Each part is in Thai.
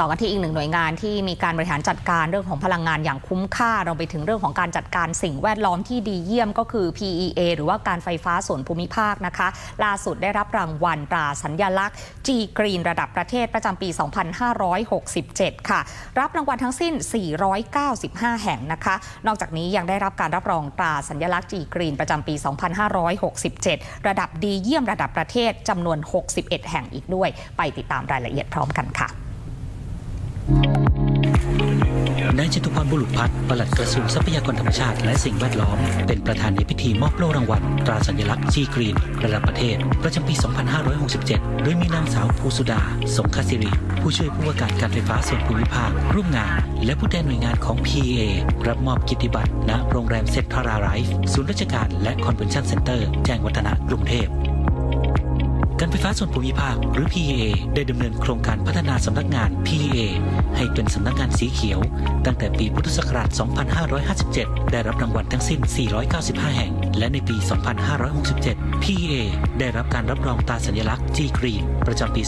ต่อกันที่อีกหนึ่งหน่วยงานที่มีการบริหารจัดการเรื่องของพลังงานอย่างคุ้มค่าเราไปถึงเรื่องของการจัดการสิ่งแวดล้อมที่ดีเยี่ยมก็คือ PEA หรือว่าการไฟฟ้าส่วนภูมิภาคนะคะ ล่าสุดได้รับรางวัลตราสัญญลักษณ์ G Green ระดับประเทศประจำปี 2567 ค่ะ รับรางวัลทั้งสิ้น 495 แห่งนะคะ นอกจากนี้ยังได้รับการรับรองตราสัญญลักษณ์ G Green ประจำปี 2567 ระดับดีเยี่ยมระดับประเทศจำนวน 61 แห่งอีกด้วย ไปติดตามรายละเอียดพร้อมกันค่ะ จตุพรบุรุษพัฒน์ปลัดกระทรวงทรัพยากรธรรมชาติและสิ่งแวดล้อม เป็นประธานในพิธีมอบโล่รางวัล ตราสัญลักษณ์จีกรีน ระดับประเทศ ประจำปี 2567 โดยมีนางสาวภูสุดา สงคสิริ ผู้ช่วยผู้ว่าการการไฟฟ้าส่วนภูมิภาค ร่วมงาน และผู้แทนหน่วยงานของ PA รับมอบกิตติบัตรณโรงแรมเซนทราไรฟ์ศูนย์ราชการและคอนเวนชั่นเซ็นเตอร์แจ้งวัฒนะกรุงเทพ การไฟฟ้าส่วนภูมิภาคหรือ PEA ได้ดำเนินโครงการพัฒนาสำนักงาน PEA ให้เป็นสำนักงานสีเขียว ตั้งแต่ปีพุทธศักราช 2557 ได้รับรางวัลทั้งสิ้น 495 แห่ง และในปี 2567 PEA ได้รับการรับรองตราสัญลักษณ์ G Green ประจำปี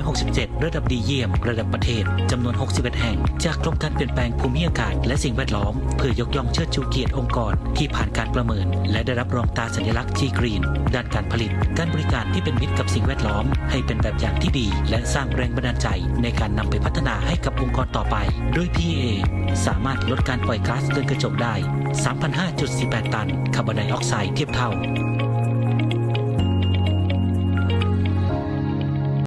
2567 ระดับดีเยี่ยม ระดับประเทศจำนวน 61 แห่ง จากกรมการเปลี่ยนแปลงภูมิอากาศและสิ่งแวดล้อม เพื่อยกย่องเชิดชูเกียรติองค์กรที่ผ่านการประเมิน และได้รับรองตราสัญลักษณ์ G Green ด้านการผลิต การบริการที่เป็นมิตรกับสิ่งแวดล้อม ให้เป็นแบบอย่างที่ดี และสร้างแรงบันดาลใจในการนำไปพัฒนาให้กับองค์กรต่อไป โดย PA สามารถลดการปล่อยก๊าซเรือนกระจกได้ 3,548 ตันคาร์บอนไดออกไซด์เทียบเท่า